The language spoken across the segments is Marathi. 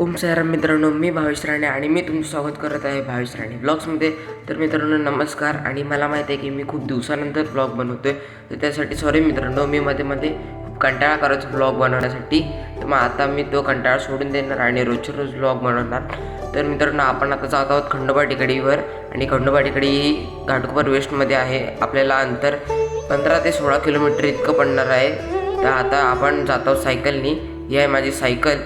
ओम मित्रांनो मी भावेश राणे आणि मी तुमचं स्वागत करत आहे भावेश राणे ब्लॉग्समध्ये. तर मित्रांनो नमस्कार आणि मला माहिती आहे की मी खूप दिवसानंतर ब्लॉग बनवतो आहे तर त्यासाठी सॉरी मित्रांनो मी मध्ये मध्ये खूप कंटाळा करायचो ब्लॉग बनवण्यासाठी. तर मग आता मी तो कंटाळा सोडून देणार आणि रोजच्या रोज ब्लॉग बनवणार. तर मित्रांनो आपण आता जात आहोत खंडोबा टेकडीवर आणि खंडोबा टेकडी ही घाटकोपर वेस्टमध्ये आहे. आपल्याला अंतर पंधरा ते सोळा किलोमीटर इतकं पडणार आहे. तर आता आपण जात आहोत सायकलनी. ही आहे माझी सायकल.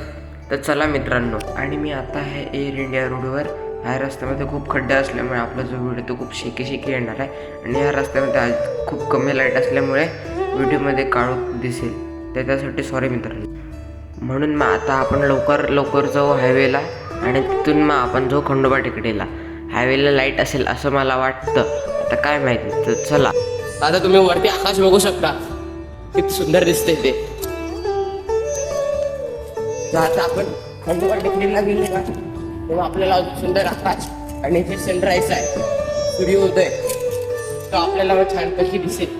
तर चला मित्रांनो आणि मी आता आहे एअर इंडिया रोडवर ह्या रस्त्यामध्ये खूप खड्डे असल्यामुळे आपला जो व्हिडिओ तो खूप शेकी शेकी येणार आहे. आणि ह्या रस्त्यामध्ये आज खूप कमी लाइट असल्यामुळे व्हिडिओमध्ये काळोख दिसेल. तर त्यासाठी सॉरी मित्रांनो. म्हणून मग आता आपण लवकर लवकर जाऊ हायवेला आणि तिथून मग आपण जाऊ खंडोबा टेकडीला. हायवेला लाइट असेल असं मला वाटतं. आता काय माहिती? तर चला. आता तुम्ही वरती आकाश बघू शकता. किती सुंदर दिसते ते. तर आता आपण खंडोबा टेकडीला गेले ना तेव्हा आपल्याला सुंदर आकाश आणि जे सनराईज आहे. सूर्योदय. तो आपल्याला छान कशी दिसेल.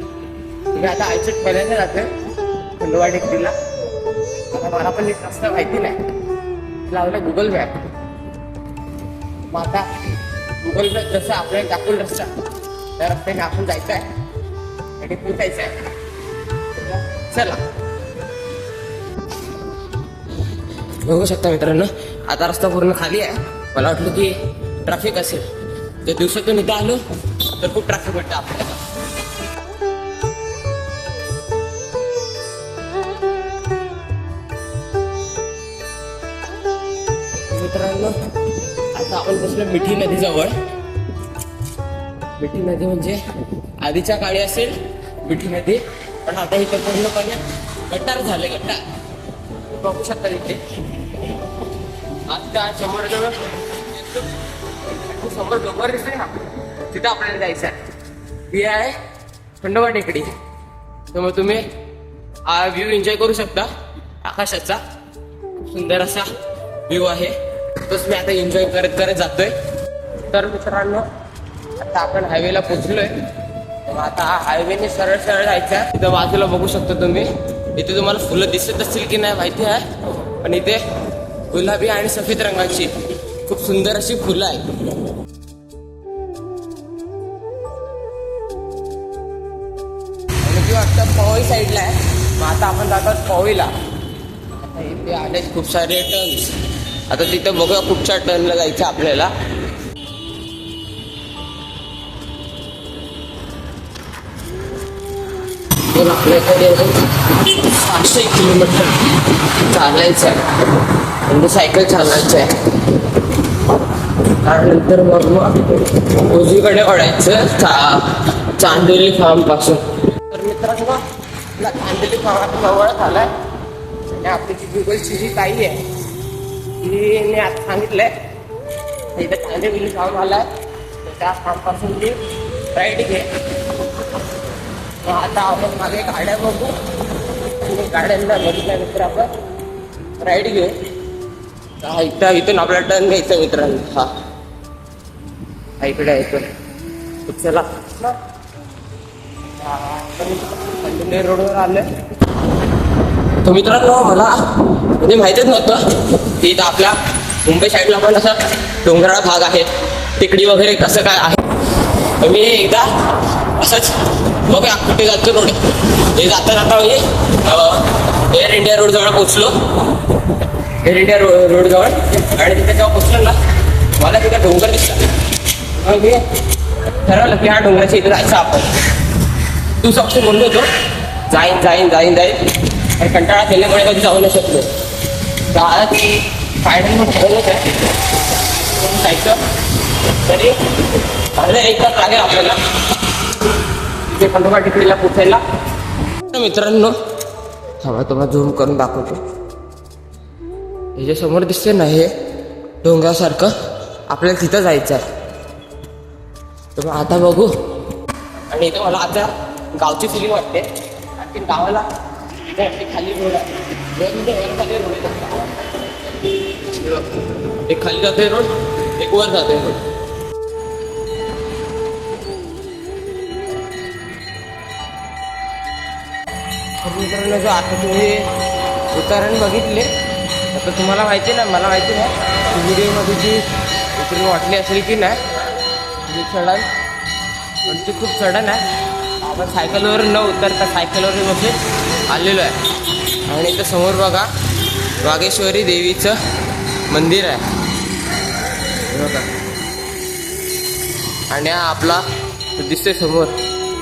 मी आता आयचट पर्यंत जातोय खंडोबा टेकडीला. आता मला पण एक रस्ता माहिती नाही. लावलं गुगल मॅप मग आता गुगल मॅप जसं आपल्याला दाखवून रस्ता त्या रस्त्याने आपण जायचं आहे आणि पोचायचं आहे चला. बघू शकता मित्रांनो. आता रस्ता पूर्ण खाली आहे. मला वाटलं की ट्रॅफिक असेल. तर दिवसातून इथं आलो तर खूप ट्रॅफिक वाटतं आपल्याला. मित्रांनो आता आपण बसलो मिठी नदीजवळ मिठी नदी म्हणजे आधीच्या काळी असेल मिठी नदी पण आता इथे पूर्णपणे गटार झाले गटार. बघू शकता इथे. आता समोर जवळ समोर डोंगर ना. तिथं आपल्याला जायचं आहे ती आहे खंडोबा टेकडी. तर मग तुम्ही हा व्ह्यू एन्जॉय करू शकता. आकाशाचा खूप सुंदर असा व्ह्यू आहे. तोच मी आता एन्जॉय करत करत जातोय. तर मित्रांनो आता आपण हायवेला पोचलोय मग आता हायवेने सरळ सरळ जायचं आहे बाजूला बघू शकता तुम्ही. इथे तुम्हाला फुलं दिसत असतील की नाही माहिती आहे. पण इथे गुलाबी आणि सफेद रंगाची खूप सुंदर अशी फुलं आहेत. आणि वाटतं पवई साईडला आहे. मग आता आपण जातो पवईला इथे आले खूप सारे टर्न्स. आता तिथं बघूया कुठच्या टर्नला जायचं आपल्याला. आपल्याकडे पाचशे किलोमीटर चालायचं आहे. म्हणजे सायकल चालवायचं आहे त्यानंतर मग मग उजवीकडे वळायचं चा चांदोली फार्मपासून. तर मित्रांनो आपला चांदोली फार्म आता जवळच आलाय आणि आपली जी गुगलची जी ताई आहे तिने आता सांगितलंय इथे चांदोली फार्म आलाय तर त्या फार्मपासून ती राईड घे. मग आता आपण मागे गाड्या बघू. आणि गाड्यांना बघितल्यानंतर आपण राईड घेऊ. हा इथं इथून आपला टर्न घ्यायचा मित्रांनो. हा. इकडे इथून चला. रोडवर आले तर मित्रांनो मला म्हणजे माहितीच नव्हतं की इथं आपल्या मुंबई साईडला पण असं डोंगराळ भाग आहे. टेकडी वगैरे कसं काय आहे? तर मी एकदा असंच बघूया कुठे जातो रोड हे जाता जाता म्हणजे एअर इंडिया रोड जवळ पोचलो एअर इंडिया रो रोड जवळ आणि तिथे जेव्हा पोचलो ना मला तिथे डोंगर दिसला मग मी ठरवलं की हा डोंगराच्या इथे जायचं आपण. तू सबसे बोललो होतो जाईन जाईन जाईन जाईन. आणि कंटाळा केल्यामुळे कधी जाऊ नाही शकलो. तर आज फायनल मग ठरवलंच आहे जायचं? तरी अर्धा एक तास लागेल आपल्याला. तिथे खंडोबा टिकडीला पोचायला मित्रांनो थांबा तुम्हाला झूम करून दाखवतो. हे जे समोर दिसते ना हे डोंगरासारखं. आपल्याला तिथं जायचं आहे. तर मग आता बघू. आणि इथं मला आता गावची फिलिंग वाटते. आणखी गावाला खाली रोड आहे. खाली म्हणजे रोड आहे. एक खाली जाते रोड एक वर जाते रोड मित्रांनो जो आता तुम्ही उदाहरण बघितले आता तुम्हाला माहिती ना मला माहिती नाही व्हिडिओमध्ये जी उतरून वाटली असेल की नाही जी चढण पण ती खूप चढण आहे. आपण सायकलवर न उतरता सायकलवर बसून आलेलो आहे. आणि इथं समोर बघा वागेश्वरी देवीचं मंदिर आहे. बघा. आणि हा आपला दिसतोय समोर.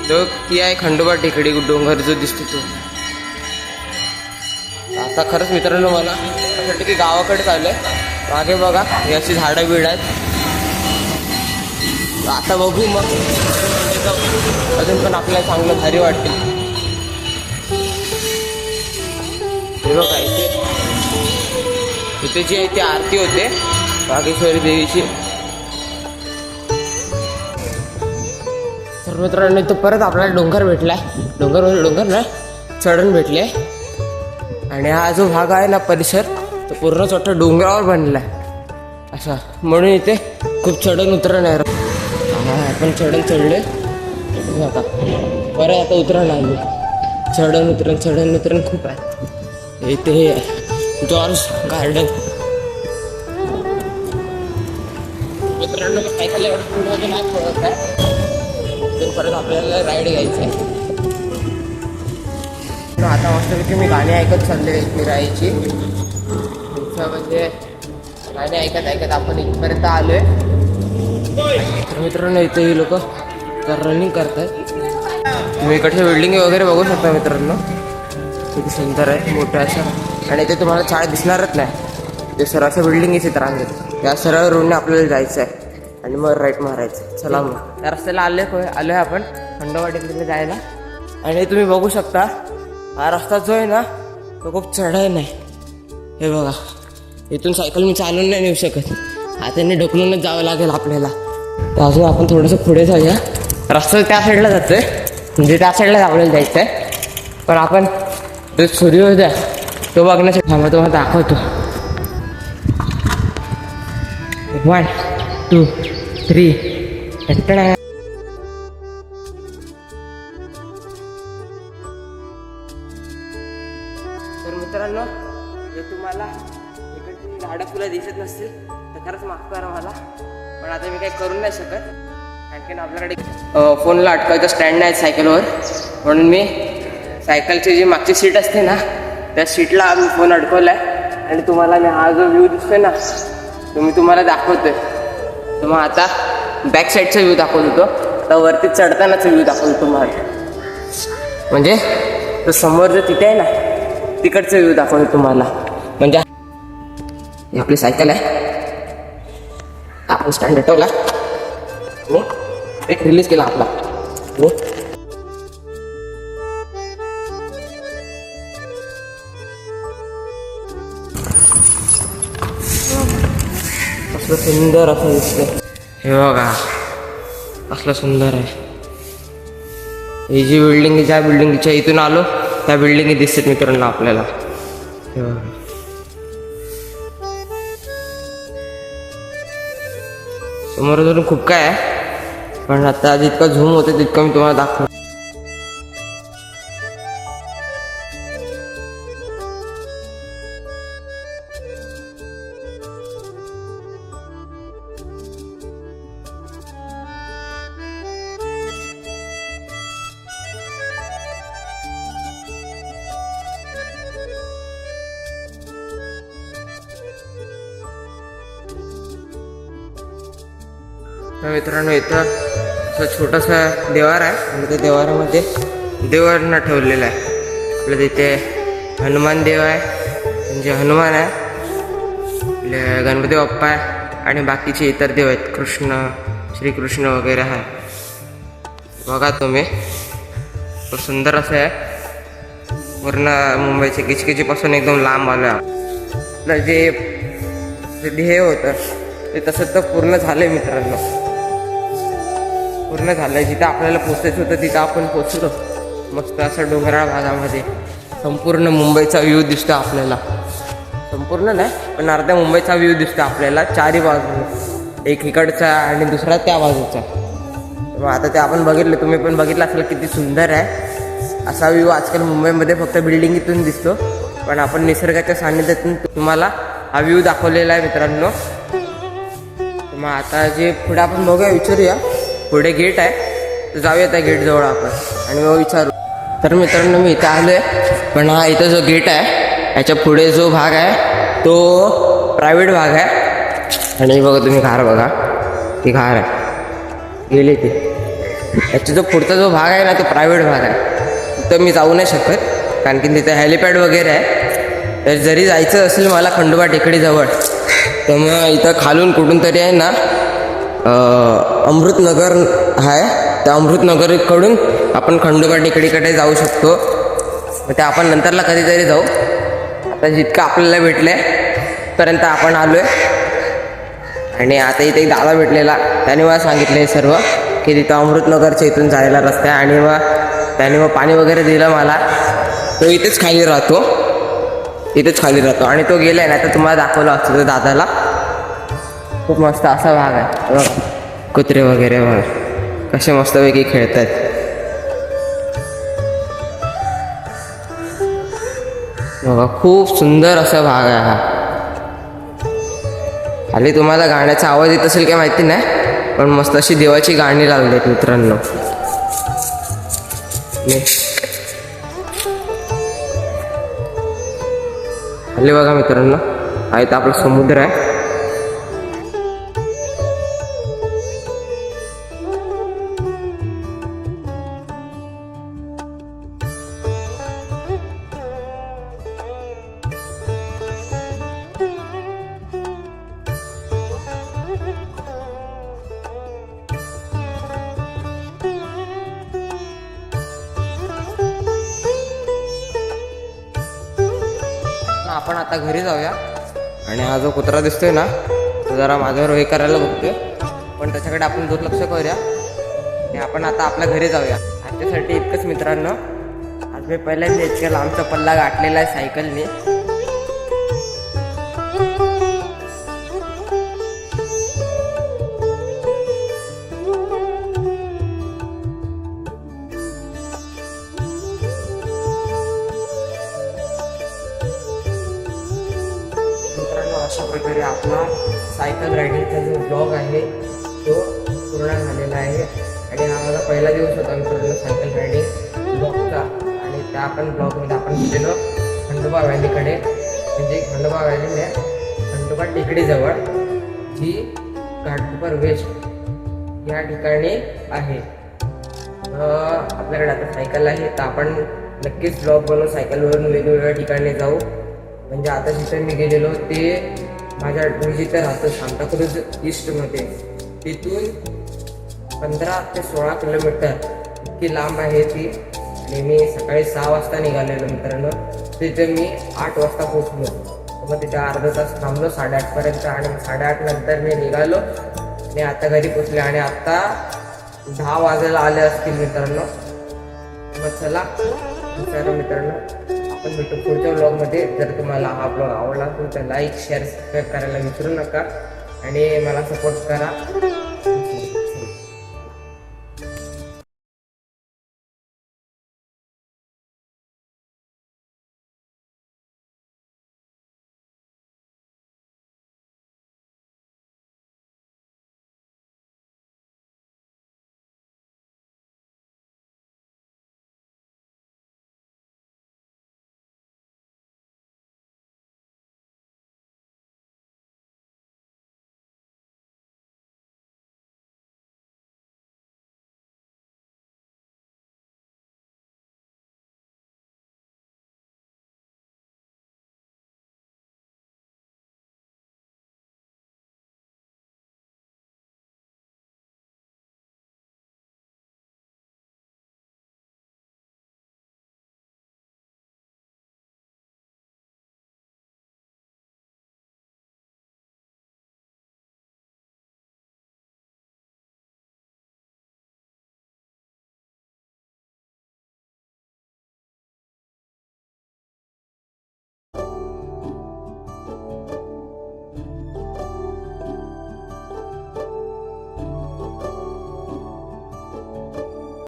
तो ती आहे खंडोबा टेकडी डोंगर जो दिसतो तो. आता खरंच मित्रांनो मला असं की गावाकडे चाललंय. मागे बघा हे अशी झाडं बीड आहेत. आता बघू मग. अजून पण आपल्याला चांगलं भारी वाटते हे बघा इथे इथे जी आहे ती आरती होते बागेश्वरी देवीची. तर मित्रांनो इथं परत आपल्याला डोंगर भेटलाय. डोंगर डोंगर ना? चढण भेटले. आणि हा जो भाग आहे ना परिसर तर पूर्ण वाटतं डोंगरावर बनलाय. आहे असा म्हणून इथे खूप चढण उतरण आहे. आपण चढण चढले आता. परत आता उतरण आले चढण उतरण चढण उतरण खूप आहे. इथे जॉर्ज गार्डन. मित्रांनो सायकल एवढं पुढे नाही पळत आहे. तर परत आपल्याला राईड घ्यायचं आहे. आता मस्तपैकी मी गाणी ऐकत चालले फिरायची असं म्हणजे गाणे ऐकत ऐकत आपण इथपर्यंत आलोय. तर मित्रांनो इथे ही लोक रनिंग करतात तुम्ही इकडचे बिल्डिंग वगैरे बघू शकता मित्रांनो. किती सुंदर आहे मोठ्या असं. आणि इथे तुम्हाला चाळ दिसणारच नाही. ते सरळ अशा बिल्डिंग इथे रांगेत त्या सरळ रोडने आपल्याला जायचं आहे. आणि मग राईट मारायचं चला मग. त्या रस्त्याला आले आलो आहे आपण. खंडवाडीकडे जायला. आणि तुम्ही बघू शकता हा रस्ता जो आहे ना तो खूप चढाय नाही. हे बघा. इथून सायकल मी चालून नाही नेऊ शकत. हाताने ढकलूनच जावं लागेल आपल्याला. तर अजून आपण थोडंसं पुढे जाऊया. रस्ता त्या साईडला जातोय. म्हणजे त्या साईडला आपल्याला जायचं आहे पण आपण जो सूर्योदय तो बघण्यासाठी थांबा तुम्हाला दाखवतो. वन टू थ्री तर मित्रांनो जर तुम्हाला झाडं फुलं दिसत नसतील तर खरंच माफ करा मला. पण आता मी काही करू नाही शकत. आणखीन आपल्याकडे फोनला अटकायचं स्टँड नाही सायकलवर. म्हणून मी सायकलची जी मागची सीट असते ना त्या सीटला मी फोन अडकवला आहे आणि तुम्हाला मी हा जो व्ह्यू दिसतोय ना तो मी तुम्हाला दाखवतोय. तर मग आता बॅक साईडचा व्ह्यू दाखवत होतो. आता वरती चढतानाचा व्ह्यू दाखवतो तुम्हाला. म्हणजे तो समोर जो तिथे आहे ना तिकडचा व्ह्यू दाखवतो तुम्हाला. म्हणजे ही आपली सायकल आहे आपण स्टँड हटवला आणि एक रिलीज केला आपला आणि कसलं सुंदर असं दिसतंय हे बघा कसलं सुंदर आहे ही जी बिल्डिंग ज्या बिल्डिंगच्या इथून आलो त्या बिल्डिंगी दिसतात मित्रांनो आपल्याला हे बघा. समोर अजून खूप काय आहे. पण आता जितका झूम होतं तितकं मी तुम्हाला दाखवतो तर मित्रांनो इथं असं छोटासा देवार आहे. आणि त्या देवारामध्ये देवांना ठेवलेलं आहे. आपलं तिथे हनुमान देव आहे म्हणजे हनुमान आहे. आपले गणपती बाप्पा आहे आणि बाकीचे इतर देव आहेत. कृष्ण श्रीकृष्ण वगैरे आहे. बघा तुम्ही. तो सुंदर असं आहे. पूर्ण मुंबईच्या किचकिचीपासून एकदम लांब आलं आहे आपलं जे हे ध्येय होतं ते तसं तर पूर्ण झालंय मित्रांनो. पूर्ण झालं आहे जिथं आपल्याला पोचायचं होतं तिथं आपण पोचलो. मस्त असं डोंगराळ भागामध्ये. संपूर्ण मुंबईचा व्ह्यू दिसतो आपल्याला. संपूर्ण नाही पण अर्ध्या मुंबईचा व्ह्यू दिसतो आपल्याला. चारही बाजू एक इकडचा आणि दुसरा त्या बाजूचा. मग आता ते आपण बघितलं तुम्ही पण बघितलं असेल किती सुंदर आहे. असा व्ह्यू आजकाल मुंबईमध्ये फक्त बिल्डिंगीतून दिसतो. पण आपण निसर्गाच्या सान्निध्यातून तुम्हाला हा व्ह्यू दाखवलेला आहे मित्रांनो. मग आता जे पुढे आपण बघूया विचारूया. पुढे गेट आहे. तर जाऊया त्या गेटजवळ आपण. आणि मग विचारू. तर मित्रांनो मी इथं आलो आहे पण हा इथं जो गेट आहे याच्यापुढे जो भाग आहे तो प्रायव्हेट भाग आहे. आणि बघा तुम्ही घार बघा. ती घार आहे. गेली ती. याचा जो पुढचा जो भाग आहे ना तो प्रायव्हेट भाग आहे. तिथं मी जाऊ नाही शकत. कारण की तिथं हेलिपॅड वगैरे आहे. तर जरी जायचं असेल मला खंडोबा टेकडीजवळ तर मग इथं खालून कुठून तरी आहे ना अमृतनगर आहे. त्या अमृतनगरकडून आपण खंडोबा टेकडीकडे जाऊ शकतो. ते आपण नंतरला कधीतरी जाऊ. आता जितकं आपल्याला भेटलं आहे पर्यंत आपण आलो आहे आणि आता इथे एक दादा भेटलेला. त्याने मला सांगितलं हे सर्व की तिथं अमृतनगरच्या इथून जायला रस्ता आहे. आणि मग त्याने मग पाणी वगैरे दिलं मला. तो इथेच खाली राहतो. इथेच खाली राहतो. आणि तो गेला आहे ना तर तुम्हाला दाखवलं असतं दादाला. खूप मस्त असा भाग आहे. कुत्रे वगैरे वगैरे कसे मस्तपैकी खेळत आहेत बघा खूप सुंदर असा भाग आहे हा. खाली तुम्हाला गाण्याचा आवाज येत असेल काय माहिती नाही पण मस्त अशी देवाची गाणी लागली आहेत मित्रांनो. हल्ली खाली बघा मित्रांनो हा इथं आपला समुद्र आहे. आता घरी जाऊया. आणि हा जो कुत्रा दिसतोय ना तो जरा माझ्यावर हे करायला बघतोय. पण त्याच्याकडे आपण दुर्लक्ष करूया. आणि आपण आता आपल्या घरी जाऊया. आजच्यासाठी इतकंच मित्रांनो. आज मी पहिल्यांदा इतक्या लांबचा पल्ला गाठलेला आहे सायकलने. ब्लॉग आहे. तो पूर्ण झालेला आहे. आणि हा माझा पहिला दिवस होता मित्रांनो सायकल रायडिंग ब्लॉगचा आणि त्या पण ब्लॉगमध्ये आपण गेलेलो खंडोबा व्हॅलीकडे म्हणजे खंडोबा व्हॅली नाही खंडोबा टेकडीजवळ जी घाटकोपर वेस्ट या ठिकाणी आहे. आपल्याकडे आता सायकल आहे. तर आपण नक्कीच ब्लॉग बनवू सायकलवरून वेगवेगळ्या ठिकाणी जाऊ. म्हणजे आता जिथे मी गेलेलो ते माझ्या मी जिथे राहतो सांताक्रूज ईस्टमध्ये. तिथून पंधरा ते सोळा किलोमीटर इतकी लांब आहे ती. आणि मी सकाळी सहा वाजता निघालेलो मित्रांनो. तिथे मी आठ वाजता पोचलो मग तिथे अर्धा तास थांबलो साडेआठपर्यंत आणि साडेआठ नंतर मी निघालो. मी आता घरी पोचले आणि आता दहा वाजायला आले असतील मित्रांनो. मग चला मित्रांनो. आपण भेटू पुढच्या ब्लॉगमध्ये जर तुम्हाला हा ब्लॉग आवडला तर लाईक शेअर सबस्क्राईब करायला विसरू नका. आणि मला सपोर्ट करा.